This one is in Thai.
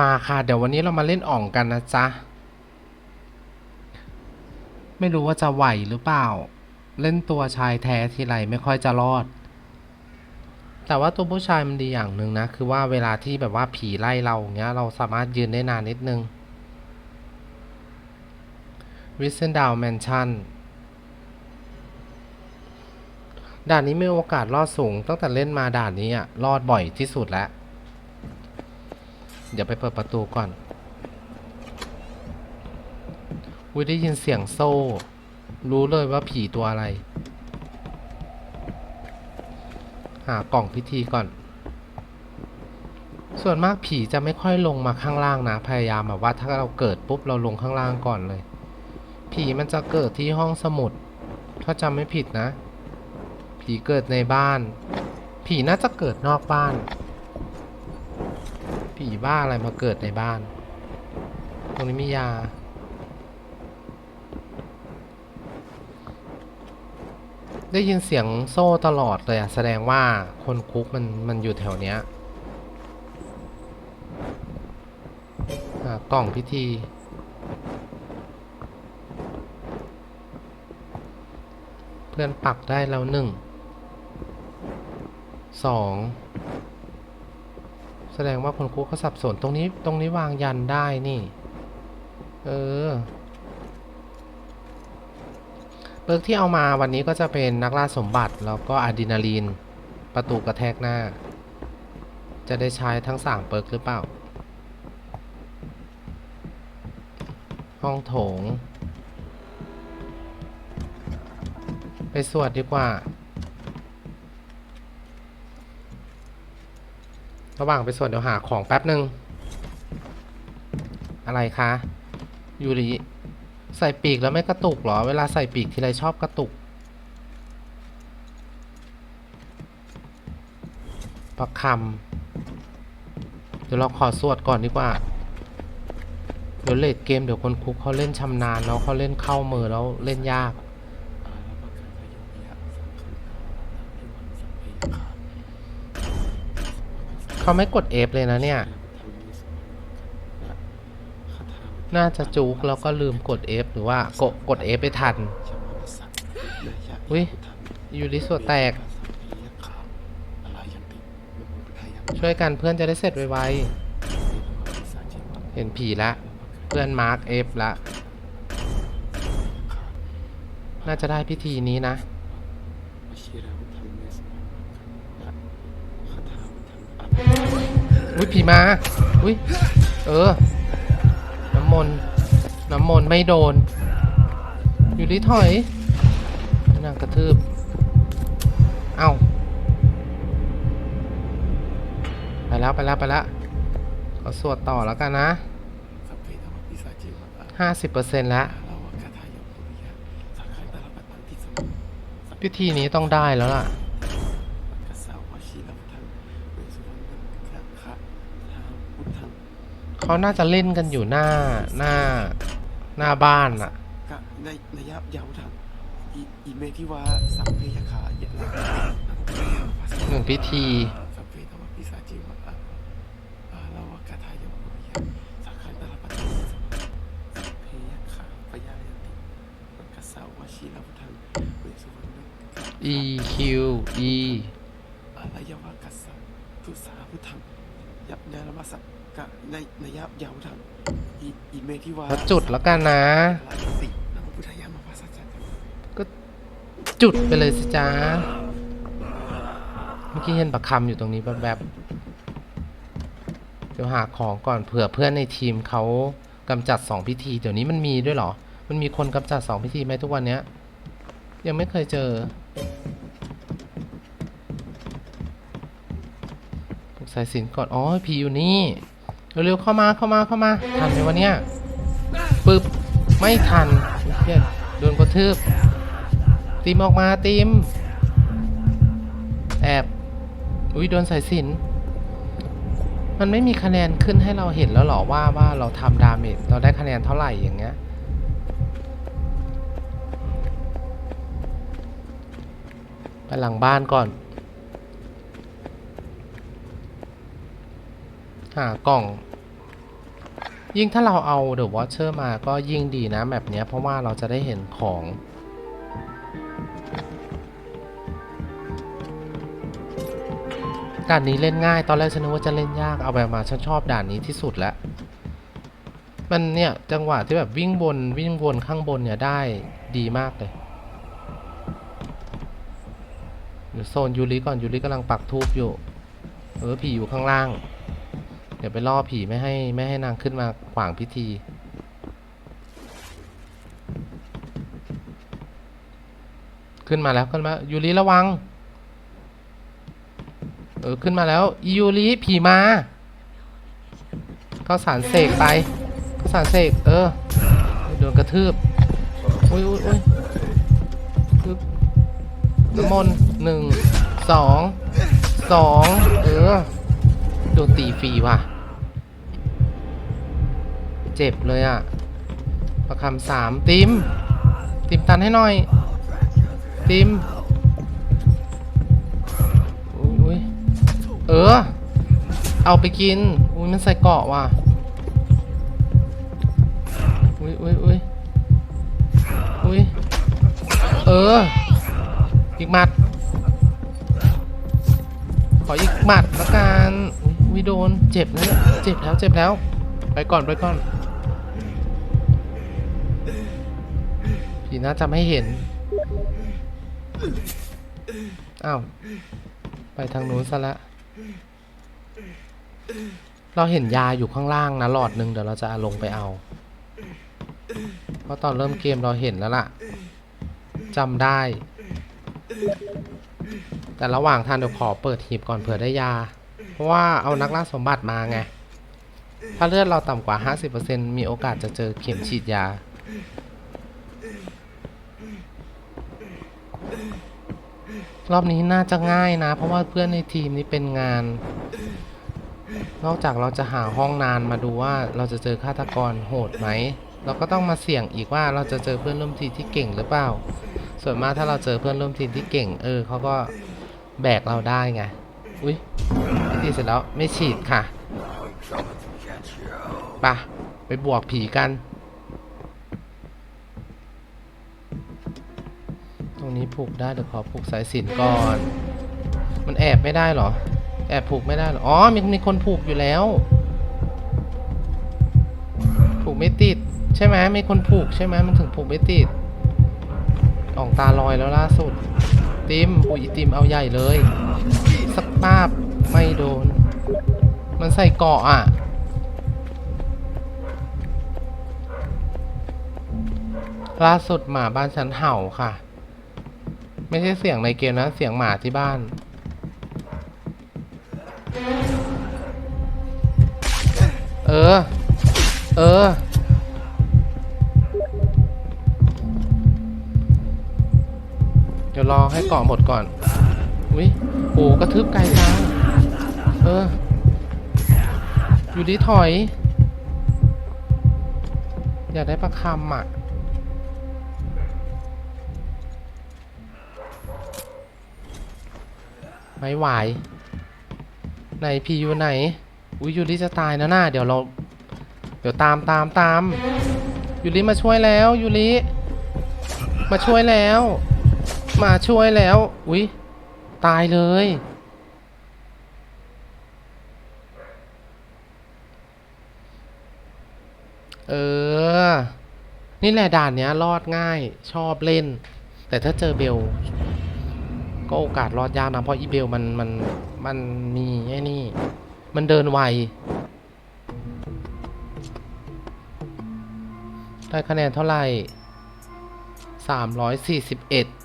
มาค่ะ เดี๋ยววันนี้เรามาเล่นอ่องกันนะจ๊ะ ไม่รู้ว่าจะไหวหรือเปล่า เล่นตัวชายแท้ทีไรไม่ค่อยจะรอด แต่ว่าตัวผู้ชายมันดีอย่างหนึ่งนะ คือว่าเวลาที่แบบว่าผีไล่เราอย่างเงี้ย เราสามารถยืนได้นานนิดนึงวิสเซนดาวแมนชั่นด่านนี้มีโอกาสรอดสูง ตั้งแต่เล่นมาด่านนี้อะรอดบ่อยที่สุดแล้ว เดี๋ยวไปเปิดประตูก่อน อุ้ยได้ยินเสียงโซ่ รู้เลยว่าผีตัวอะไร หากล่องพิธีก่อน ส่วนมากผีจะไม่ค่อยลงมาข้างล่างนะ พยายามแบบว่าถ้าเราเกิดปุ๊บเราลงข้างล่างก่อนเลย ผีมันจะเกิดที่ห้องสมุด ถ้าจำไม่ผิดนะ ผีเกิดในบ้าน ผีน่าจะเกิดนอกบ้าน ผีบ้าอะไรมาเกิดในบ้าน ตรงนี้มียา ได้ยินเสียงโซ่ตลอดเลยอะแสดงว่าคนคุกมันมันอยู่แถวเนี้ยอ่ากล่องพิธี เพื่อนปักได้แล้วหนึ่งสอง แสดงว่าคนคุกเขาสับสนตรงนี้ตรงนี้วางยันได้นี่ เออเบิร์กที่เอามาวันนี้ก็จะเป็นนักล่าสมบัติ แล้วก็อะดรีนาลีน ประตูกระแทกหน้า จะได้ใช้ทั้งสามเปิร์กหรือเปล่า ห้องโถง ไปสวดดีกว่า ระหว่างไปสวดเดี๋ยวหาของแป๊บหนึ่งอะไรคะยูริใส่ปีกแล้วไม่กระตุกเหรอ เวลาใส่ปีกทีไรชอบกระตุกประคำเดี๋ยวเราขอสวดก่อนดีกว่า เดี๋ยวเลดเกมเดี๋ยวคนคุกเขาเล่นชำนาญแล้วเขาเล่นเข้ามือแล้วเล่นยาก เขาไม่กด F เลยนะเนี่ย น่าจะจุกแล้วก็ลืมกด F หรือว่ากดกด F ไปทัน อุ๊ยยูริสวดแตก ช่วยกันเพื่อนจะได้เสร็จไวๆ เห็นผีละ เพื่อนมาร์ก F ละ น่าจะได้พิธีนี้นะ อุ้ยผีมาอุ้ยเออ น้ำมนต์น้ำมนต์ไม่โดน อยู่ที่ถอยนางกระทืบ เอ้าไปแล้วไปแล้วไปแล้วขอสวดต่อแล้วกันนะห้าสิบเปอร์เซ็นต์แล้วพิธีนี้ต้องได้แล้วล่ะ เขาน่าจะเล่นกันอยู่หน้าหน้าหน้าบ้านอะกะในในยับยาวทังอีอีเมที่ว่าสัพเพยคาเยละหนึ่งพิธีสัพเพทวปิสาจิวะอะอาลาวะกะทายะปุริยะสักขันตระปัตติสัพเพยคาปยายติมังกสาวชิลาพุทังเวสุวรรณ E Q E อาลายวะกัสสะทุสาพุทังยับยาละมาสัก กะในในยับยาวทังอีอีเมที่ว่าแล้วจุดแล้วกันนะ ลายตินามพุทธายามาภาษาจันทร์ก็จุดไปเลยสิจ้าเมื่อกี้เห็นประคำอยู่ตรงนี้แวบๆเดี๋ยวหาของก่อนเผื่อเพื่อนในทีมเขากำจัดสองพิธี เดี๋ยวนี้มันมีด้วยเหรอ มันมีคนกำจัดสองพิธีไหมทุกวันเนี้ย ยังไม่เคยเจอปลุกสายสินก่อน อ๋อผีอยู่นี่ เร็วๆเข้ามาเข้ามาเข้ามาทันไหมวะเนี่ยปึ๊บไม่ทันเหี้ยโดนกระทืบตีมออกมาตีม แอบอุ้ยโดนสายสินมันไม่มีคะแนนขึ้นให้เราเห็นแล้วหรอว่าว่าเราทำดาเมจเราได้คะแนนเท่าไหร่อย่างเงี้ยไปหลังบ้านก่อน หากล่อง ยิ่งถ้าเราเอาเดอะวอชเชอร์มาก็ยิ่งดีนะแบบนี้เพราะว่าเราจะได้เห็นของด่านนี้เล่นง่าย ตอนแรกฉันนึกว่าจะเล่นยาก เอาแบบมาฉันชอบด่านนี้ที่สุดแล้ว มันเนี่ยจังหวะที่แบบวิ่งบนวิ่งวนข้างบนเนี่ยได้ดีมากเลยเดี๋ยวโซนยูริก่อนยูริกำลังปักทูบอยู่ เออผีอยู่ข้างล่าง ดี๋ยวไปล่อผีไม่ให้ไม่ให้นางขึ้นมาขวางพิธีขึ้นมาแล้วขึ้นมายูริระวัง เออ ขึ้นมาแล้วยูริผีมาเข้าสารเสกไปข้าสารเสกเออโดนกระทืบอุ้ยอุ้ยอุ้ยอึ๊บน้ำมนหนึ่งสองสองเออโดนตีฟรีว่ะ เจ็บเลยอะประคำสามติม ติมตันให้หน่อย ติมอุ้ยเออ เอาไปกิน อุ้ยมันใส่เกาะว่ะ อุ้ยอุ้ยอุ้ยอุ้ยเออ อีกหมัด ขออีกหมัดละกันอุ้ยโดน เจ็บแล้วเนี่ยเจ็บแล้ว เจ็บแล้ว ไปก่อนไปก่อน ผีน่าจะไม่เห็น อ้าว ไปทางนู้นซะละ เราเห็นยาอยู่ข้างล่างนะหลอดหนึ่งเดี๋ยวเราจะลงไปเอา เพราะตอนเริ่มเกมเราเห็นแล้วล่ะจำได้ แต่ระหว่างทางเดี๋ยวขอเปิดหีบก่อนเผื่อได้ยา เพราะว่าเอานักล่าสมบัติมาไง ถ้าเลือดเราต่ำกว่า 50%มีโอกาสจะเจอเข็มฉีดยา รอบนี้น่าจะง่ายนะ เพราะว่าเพื่อนในทีมนี้เป็นงาน นอกจากเราจะหาห้องนานมาดูว่าเราจะเจอฆาตกรโหดไหม เราก็ต้องมาเสี่ยงอีกว่าเราจะเจอเพื่อนร่วมทีมที่เก่งหรือเปล่า ส่วนมากถ้าเราเจอเพื่อนร่วมทีมที่เก่ง เออเขาก็แบกเราได้ไง อุ้ยพิธีเสร็จแล้วไม่ฉีดค่ะ ปะไปบวกผีกัน ตรงนี้ผูกได้เดี๋ยวขอผูกสายสินก่อน มันแอบไม่ได้เหรอ แอบผูกไม่ได้หรอ อ๋อ มีมีคนผูกอยู่แล้ว ผูกไม่ติด ใช่ไหมมีคนผูกใช่ไหมมันถึงผูกไม่ติดออกตาลอยแล้วล่าสุด ติมอุ้ยติมเอาใหญ่เลย สักปาบไม่โดน มันใส่เกาะอะ ล่าสุดหมาบ้านฉันเห่าค่ะ ไม่ใช่เสียงในเกมนะ เสียงหมาที่บ้าน เออ เออ เดี๋ยวรอให้เกาะหมดก่อน อุ้ยโอ้กระทึบไกลจังเออ อยู่ดีถอย อยากได้ประคำอะ ไม่ไหวไหนพีอยู่ไหน อุ้ยยูริจะตายนะน่าเดี๋ยวเรา เดี๋ยวตามตามตามยูริมาช่วยแล้วยูริมาช่วยแล้ว มาช่วยแล้ว อุ้ยตายเลย เออ นี่แหละด่านเนี้ยรอดง่ายชอบเล่น แต่ถ้าเจอเบล็โอกาสรอดยากนะ เพราะอีเบลมันมันมันมีไอ้นี่ มันเดินไว ได้คะแนนเท่าไหร่ 341